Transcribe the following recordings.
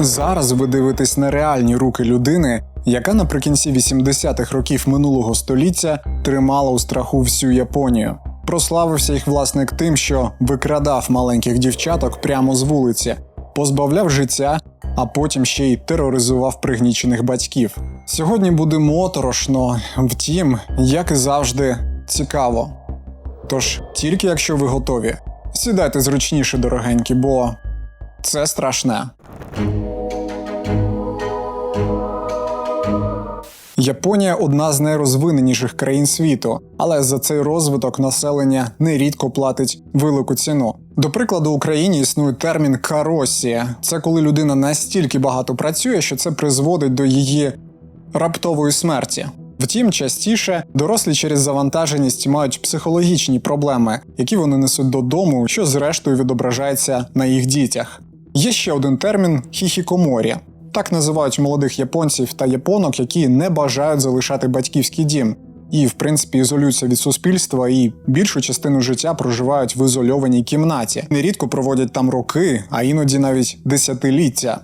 Зараз ви дивитесь на реальні руки людини, яка наприкінці 80-х років минулого століття тримала у страху всю Японію. Прославився їх власник тим, що викрадав маленьких дівчаток прямо з вулиці, позбавляв життя, а потім ще й тероризував пригнічених батьків. Сьогодні буде моторошно, втім, як і завжди, цікаво. Тож, тільки якщо ви готові, сідайте зручніше, дорогенькі, бо це страшне. Японія одна з найрозвиненіших країн світу, але за цей розвиток населення нерідко платить велику ціну. До прикладу, в Україні існує термін каросія. Це коли людина настільки багато працює, що це призводить до її раптової смерті. Втім, частіше дорослі через завантаженість мають психологічні проблеми, які вони несуть додому, що зрештою відображається на їх дітях. Є ще один термін хіхікоморі. Так називають молодих японців та японок, які не бажають залишати батьківський дім, і, в принципі, ізолюються від суспільства і більшу частину життя проживають в ізольованій кімнаті. Нерідко проводять там роки, а іноді навіть десятиліття.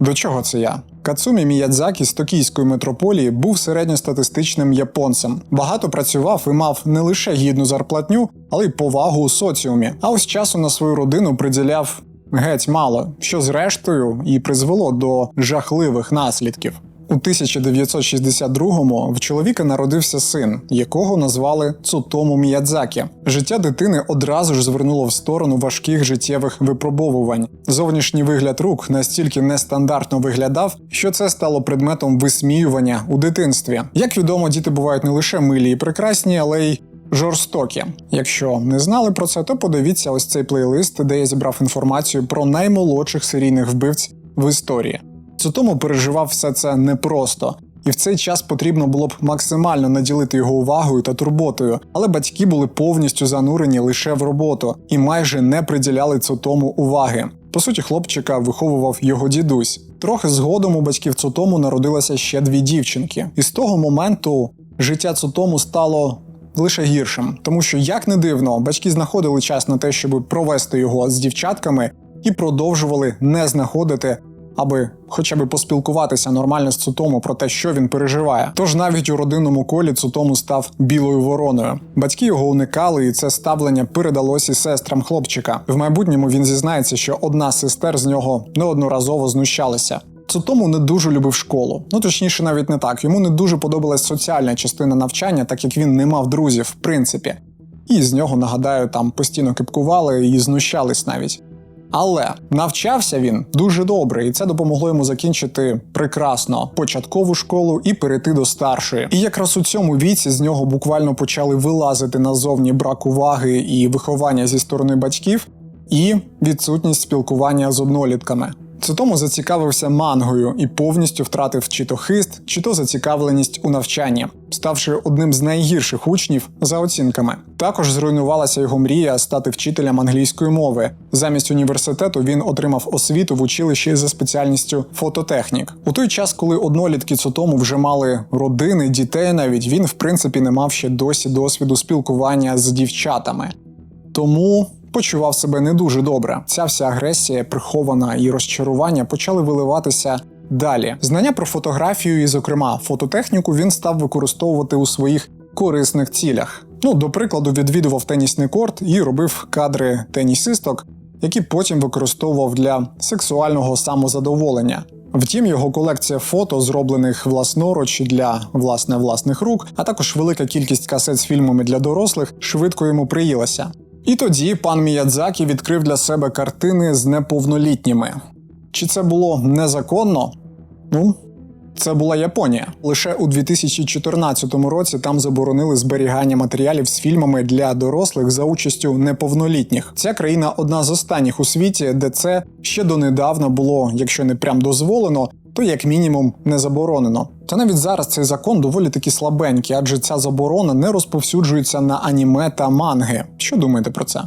До чого це я? Кацумі Міядзакі з токійської метрополії був середньостатистичним японцем. Багато працював і мав не лише гідну зарплатню, але й повагу у соціумі. А ось часу на свою родину приділяв геть мало, що зрештою і призвело до жахливих наслідків. У 1962-му в чоловіка народився син, якого назвали Цутому Міядзакі. Життя дитини одразу ж звернуло в сторону важких життєвих випробовувань. Зовнішній вигляд рук настільки нестандартно виглядав, що це стало предметом висміювання у дитинстві. Як відомо, діти бувають не лише милі і прекрасні, але й жорстокі. Якщо не знали про це, то подивіться ось цей плейлист, де я зібрав інформацію про наймолодших серійних вбивць в історії. Цутому переживав все це непросто, і в цей час потрібно було б максимально наділити його увагою та турботою, але батьки були повністю занурені лише в роботу і майже не приділяли Цутому уваги. По суті, хлопчика виховував його дідусь. Трохи згодом у батьків Цутому народилося ще дві дівчинки, і з того моменту життя Цутому стало лише гіршим, тому що, як не дивно, батьки знаходили час на те, щоб провести його з дівчатками, і продовжували не знаходити, аби хоча б поспілкуватися нормально з Цутому про те, що він переживає. Тож навіть у родинному колі Цутому став білою вороною. Батьки його уникали, і це ставлення передалося сестрам хлопчика. В майбутньому він зізнається, що одна з сестер з нього неодноразово знущалася. Цутому не дуже любив школу. Ну точніше, навіть не так. Йому не дуже подобалась соціальна частина навчання, так як він не мав друзів, в принципі. І з нього, нагадаю, там постійно кипкували і знущались навіть. Але навчався він дуже добре, і це допомогло йому закінчити прекрасно початкову школу і перейти до старшої. І якраз у цьому віці з нього буквально почали вилазити назовні брак уваги і виховання зі сторони батьків, і відсутність спілкування з однолітками. Цитому зацікавився мангою і повністю втратив чи то хист, чи то зацікавленість у навчанні, ставши одним з найгірших учнів за оцінками. Також зруйнувалася його мрія стати вчителем англійської мови. Замість університету він отримав освіту в училищі за спеціальністю фототехнік. У той час, коли однолітки Цутому вже мали родини, дітей, навіть він в принципі не мав ще досі досвіду спілкування з дівчатами. Тому почував себе не дуже добре. Ця вся агресія, прихована і розчарування почали виливатися далі. Знання про фотографію і, зокрема, фототехніку він став використовувати у своїх корисних цілях. Ну, до прикладу, відвідував тенісний корт і робив кадри тенісисток, які потім використовував для сексуального самозадоволення. Втім, його колекція фото, зроблених власноруч для власне власних рук, а також велика кількість касет з фільмами для дорослих, швидко йому приїлася. І тоді пан Міядзакі відкрив для себе картини з неповнолітніми. Чи це було незаконно? Ну, це була Японія. Лише у 2014 році там заборонили зберігання матеріалів з фільмами для дорослих за участю неповнолітніх. Ця країна одна з останніх у світі, де це ще донедавна було, якщо не прям дозволено, то як мінімум не заборонено. Та навіть зараз цей закон доволі таки слабенький, адже ця заборона не розповсюджується на аніме та манги. Що думаєте про це?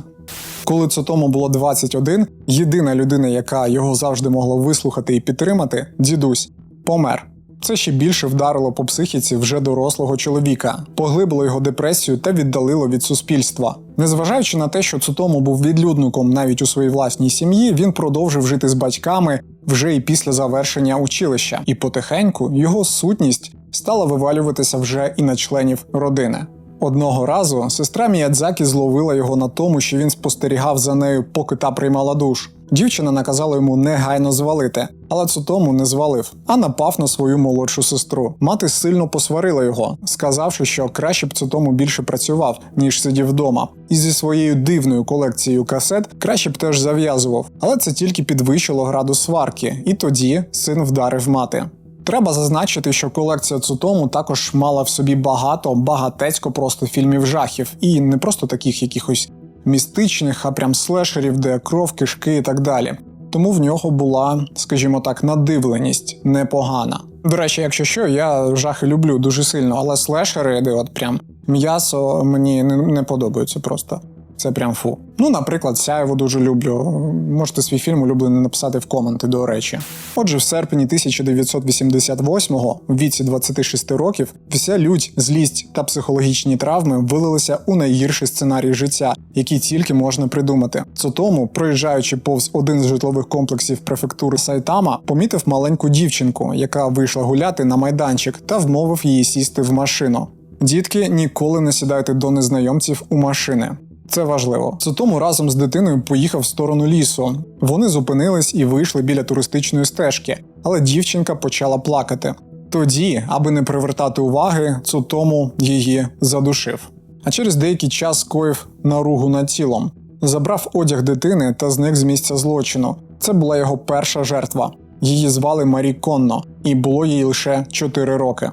Коли Цотому було 21, єдина людина, яка його завжди могла вислухати і підтримати, дідусь, помер. Це ще більше вдарило по психіці вже дорослого чоловіка, поглибило його депресію та віддалило від суспільства. Незважаючи на те, що Цутому був відлюдником навіть у своїй власній сім'ї, він продовжив жити з батьками вже і після завершення училища, і потихеньку його сутність стала вивалюватися вже і на членів родини. Одного разу сестра Міядзакі зловила його на тому, що він спостерігав за нею, поки та приймала душ. Дівчина наказала йому негайно звалити, але Цутому не звалив, а напав на свою молодшу сестру. Мати сильно посварила його, сказавши, що краще б Цутому більше працював, ніж сидів вдома. І зі своєю дивною колекцією касет краще б теж зав'язував. Але це тільки підвищило градус сварки, і тоді син вдарив мати. Треба зазначити, що колекція Цутому також мала в собі багато, багатецько просто фільмів жахів, і не просто таких якихось містичних, а прям слешерів, де кров, кишки і так далі. Тому в нього була, скажімо так, надивленість непогана. До речі, якщо що, я жахи люблю дуже сильно, але слешери, де от прям м'ясо мені не, не подобаються просто. Це прям фу. Ну, наприклад, сяєво дуже люблю. Можете свій фільм улюблений написати в коменти, до речі. Отже, в серпні 1988-го, в віці 26 років, вся лють, злість та психологічні травми вилилися у найгірший сценарій життя, який тільки можна придумати. Цотому, проїжджаючи повз один з житлових комплексів префектури Сайтама, помітив маленьку дівчинку, яка вийшла гуляти на майданчик та вмовив її сісти в машину. Дітки ніколи не сідайте до незнайомців у машини. Це важливо. Цутому разом з дитиною поїхав в сторону лісу. Вони зупинились і вийшли біля туристичної стежки, але дівчинка почала плакати. Тоді, аби не привертати уваги, Цутому її задушив. А через деякий час скоїв наругу над тілом, забрав одяг дитини та зник з місця злочину. Це була його перша жертва. Її звали Марі Конно, і було їй лише 4 роки.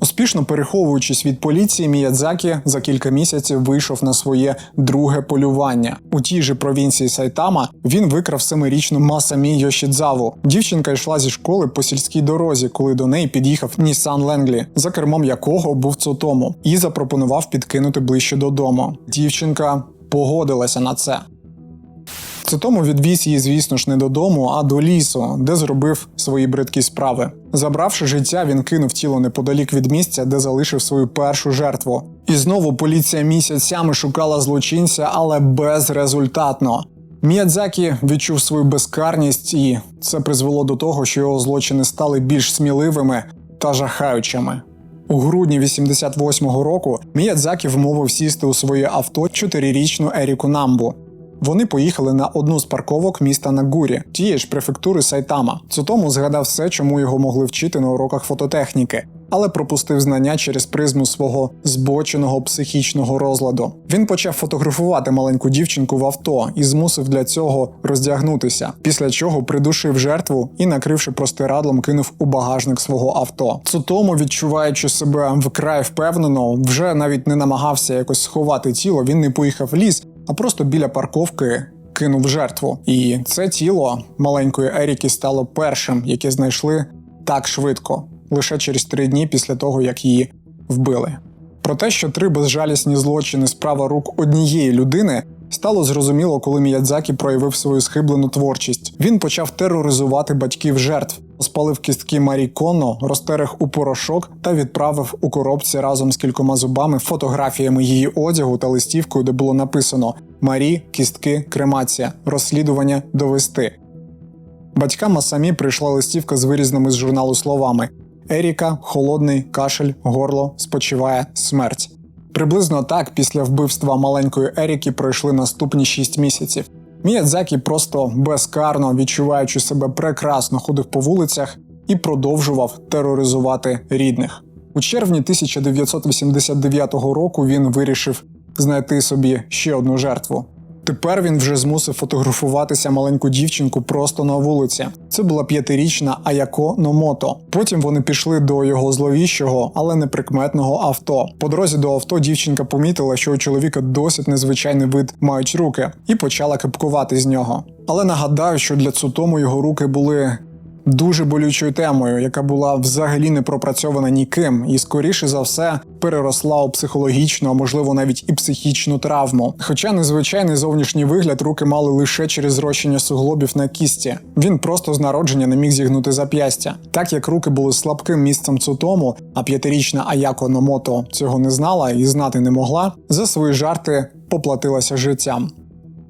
Успішно переховуючись від поліції, Міядзакі за кілька місяців вийшов на своє друге полювання. У тій же провінції Сайтама він викрав семирічну Масамі Йошідзаву. Дівчинка йшла зі школи по сільській дорозі, коли до неї під'їхав Нісан Ленглі, за кермом якого був Цотому, і запропонував підкинути ближче додому. Дівчинка погодилася на це. Цитому відвіз її, звісно ж, не додому, а до лісу, де зробив свої бридкі справи. Забравши життя, він кинув тіло неподалік від місця, де залишив свою першу жертву. І знову поліція місяцями шукала злочинця, але безрезультатно. Міядзакі відчув свою безкарність, і це призвело до того, що його злочини стали більш сміливими та жахаючими. У грудні 88-го року Міядзакі вмовив сісти у своє авто чотирирічну Еріку Намбу. Вони поїхали на одну з парковок міста Нагурі, тієї ж префектури Сайтама. Цутому згадав все, чому його могли вчити на уроках фототехніки, але пропустив знання через призму свого збоченого психічного розладу. Він почав фотографувати маленьку дівчинку в авто і змусив для цього роздягнутися, після чого придушив жертву і, накривши простирадлом, кинув у багажник свого авто. Цутому, відчуваючи себе вкрай впевнено, вже навіть не намагався якось сховати тіло. Він не поїхав в ліс, а просто біля парковки кинув жертву. І це тіло маленької Еріки стало першим, яке знайшли так швидко, лише через три дні після того, як її вбили. Про те, що три безжалісні злочини справа рук однієї людини. Стало зрозуміло, коли Міядзакі проявив свою схиблену творчість. Він почав тероризувати батьків жертв, спалив кістки Марі Конно, розтер їх у порошок та відправив у коробці разом з кількома зубами, фотографіями її одягу та листівкою, де було написано Марі, кістки, кремація, розслідування довести. Батькам Масамі прийшла листівка з вирізними з журналу словами: Еріка, холодний, кашель, горло, спочиває, смерть. Приблизно так після вбивства маленької Еріки пройшли наступні 6 місяців. Міядзакі просто безкарно відчуваючи себе прекрасно ходив по вулицях і продовжував тероризувати рідних. У червні 1989 року він вирішив знайти собі ще одну жертву. Тепер він вже змусив фотографуватися маленьку дівчинку просто на вулиці. Це була п'ятирічна Аяко Номото. Потім вони пішли до його зловіщого, але неприкметного авто. По дорозі до авто дівчинка помітила, що у чоловіка досить незвичайний вид мають руки, і почала кипкувати з нього. Але нагадаю, що для Цутому його руки були дуже болючою темою, яка була взагалі не пропрацьована ніким, і скоріше за все переросла у психологічну, а можливо навіть і психічну травму. Хоча незвичайний зовнішній вигляд руки мали лише через зрощення суглобів на кісті. Він просто з народження не міг зігнути зап'ястя. Так як руки були слабким місцем цутому, а п'ятирічна Аяко Номото цього не знала і знати не могла, за свої жарти поплатилася життям.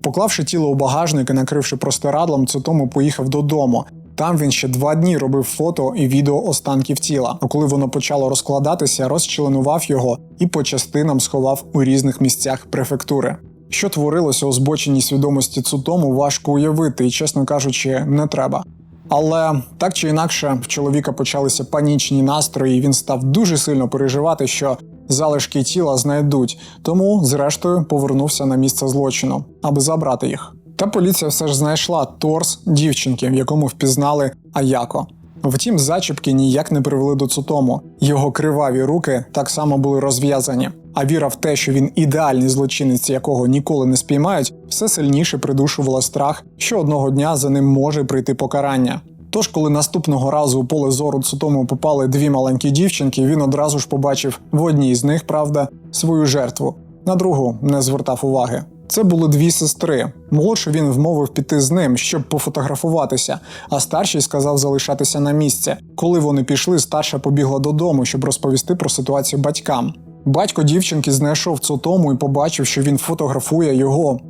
Поклавши тіло у багажник і накривши простирадлом, Цутому поїхав додому. Там він ще два дні робив фото і відео останків тіла. А коли воно почало розкладатися, розчленував його і по частинам сховав у різних місцях префектури. Що творилося у збоченій свідомості Цутому, важко уявити, і, чесно кажучи, не треба. Але так чи інакше, в чоловіка почалися панічні настрої, і він став дуже сильно переживати, що залишки тіла знайдуть, тому, зрештою, повернувся на місце злочину, аби забрати їх. Та поліція все ж знайшла торс дівчинки, в якому впізнали Аяко. Втім, зачіпки ніяк не привели до цутому. Його криваві руки так само були розв'язані. А віра в те, що він ідеальний злочинець, якого ніколи не спіймають, все сильніше придушувала страх, що одного дня за ним може прийти покарання. Тож, коли наступного разу у поле зору Цутому попали дві маленькі дівчинки, він одразу ж побачив в одній з них, правда, свою жертву. На другу не звертав уваги. Це були дві сестри. Молодшу він вмовив піти з ним, щоб пофотографуватися, а старший сказав залишатися на місці. Коли вони пішли, старша побігла додому, щоб розповісти про ситуацію батькам. Батько дівчинки знайшов Цутому і побачив, що він фотографує його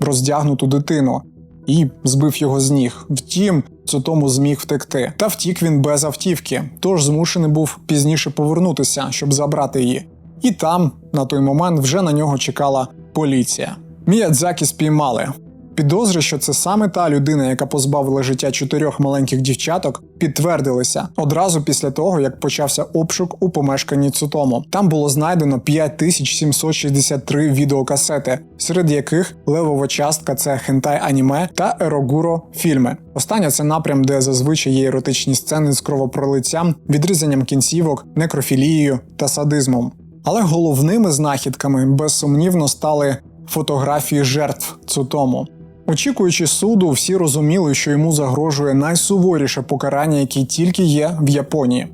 роздягнуту дитину і збив його з ніг. Втім, Цутому зміг втекти. Та втік він без автівки, тож змушений був пізніше повернутися, щоб забрати її. І там, на той момент, вже на нього чекала поліція. Міядзакі спіймали. Підозри, що це саме та людина, яка позбавила життя чотирьох маленьких дівчаток, підтвердилися одразу після того, як почався обшук у помешканні Цутому. Там було знайдено 5763 відеокасети, серед яких левова частка це хентай аніме та ерогуро фільми. Остання це напрям, де зазвичай є еротичні сцени з кровопролиттям, відрізанням кінцівок, некрофілією та садизмом. Але головними знахідками безсумнівно стали фотографії жертв Цутому. Очікуючи суду, всі розуміли, що йому загрожує найсуворіше покарання, яке тільки є в Японії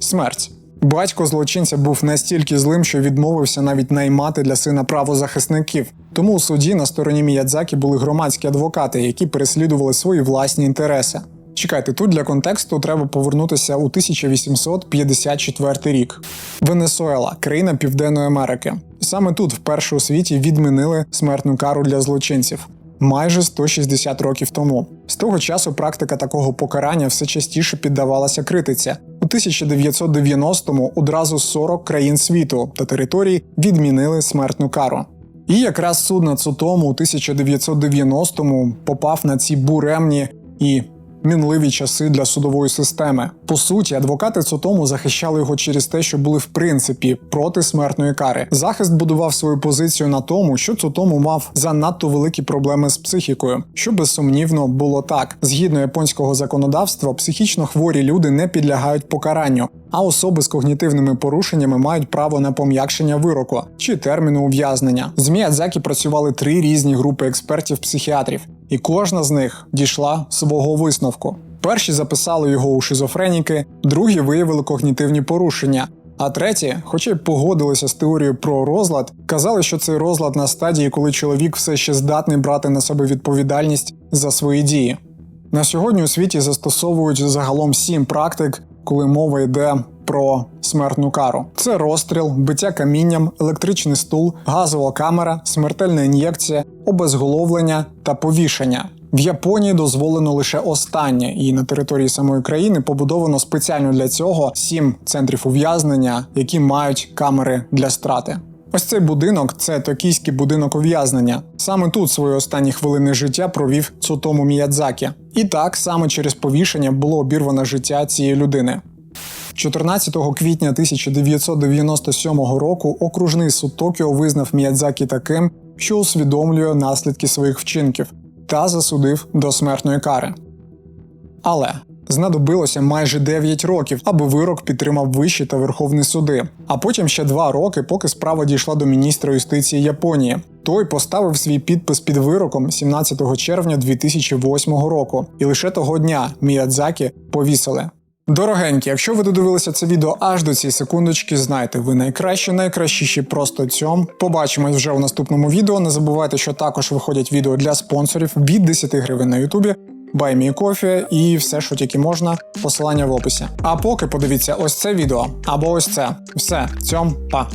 смерть. Батько злочинця був настільки злим, що відмовився навіть наймати для сина правозахисників. Тому у суді на стороні Міядзакі були громадські адвокати, які переслідували свої власні інтереси. Чекайте, тут для контексту треба повернутися у 1854 рік. Венесуела, країна Південної Америки. Саме тут вперше у світі відмінили смертну кару для злочинців. Майже 160 років тому. З того часу практика такого покарання все частіше піддавалася критиці. У 1990-му одразу 40 країн світу та територій відмінили смертну кару. І якраз суд над Сутому у 1990-му попав на ці буремні і мінливі часи для судової системи. По суті, адвокати Цутому захищали його через те, що були в принципі проти смертної кари. Захист будував свою позицію на тому, що Цутому мав занадто великі проблеми з психікою, що безсумнівно було так. Згідно японського законодавства, психічно хворі люди не підлягають покаранню. А особи з когнітивними порушеннями мають право на пом'якшення вироку чи терміну ув'язнення. З Міядзакі працювали три різні групи експертів-психіатрів, і кожна з них дійшла свого висновку. Перші записали його у шизофреніки, другі виявили когнітивні порушення. А треті, хоча й погодилися з теорією про розлад, казали, що цей розлад на стадії, коли чоловік все ще здатний брати на себе відповідальність за свої дії. На сьогодні у світі застосовують загалом сім практик, коли мова йде про смертну кару. Це розстріл, биття камінням, електричний стул, газова камера, смертельна ін'єкція, обезголовлення та повішення. В Японії дозволено лише останнє, і на території самої країни побудовано спеціально для цього сім центрів ув'язнення, які мають камери для страти. Ось цей будинок це токійський будинок ув'язнення. Саме тут свої останні хвилини життя провів Цутому Міядзакі. І так саме через повішення було обірвано життя цієї людини. 14 квітня 1997 року окружний суд Токіо визнав Міядзакі таким, що усвідомлює наслідки своїх вчинків, та засудив до смертної кари. Але знадобилося майже 9 років, аби вирок підтримав вищі та верховні суди. А потім ще 2 роки, поки справа дійшла до міністра юстиції Японії. Той поставив свій підпис під вироком 17 червня 2008 року, і лише того дня Міядзакі повісили. Дорогенькі, якщо ви додивилися це відео аж до цієї секундочки, знайте, ви найкращі, найкращіші просто цьом. Побачимось вже у наступному відео. Не забувайте, що також виходять відео для спонсорів від 10 гривень на Ютубі. Кофе і все, що тільки можна, посилання в описі. А поки подивіться ось це відео або ось це. Все, цьом, па.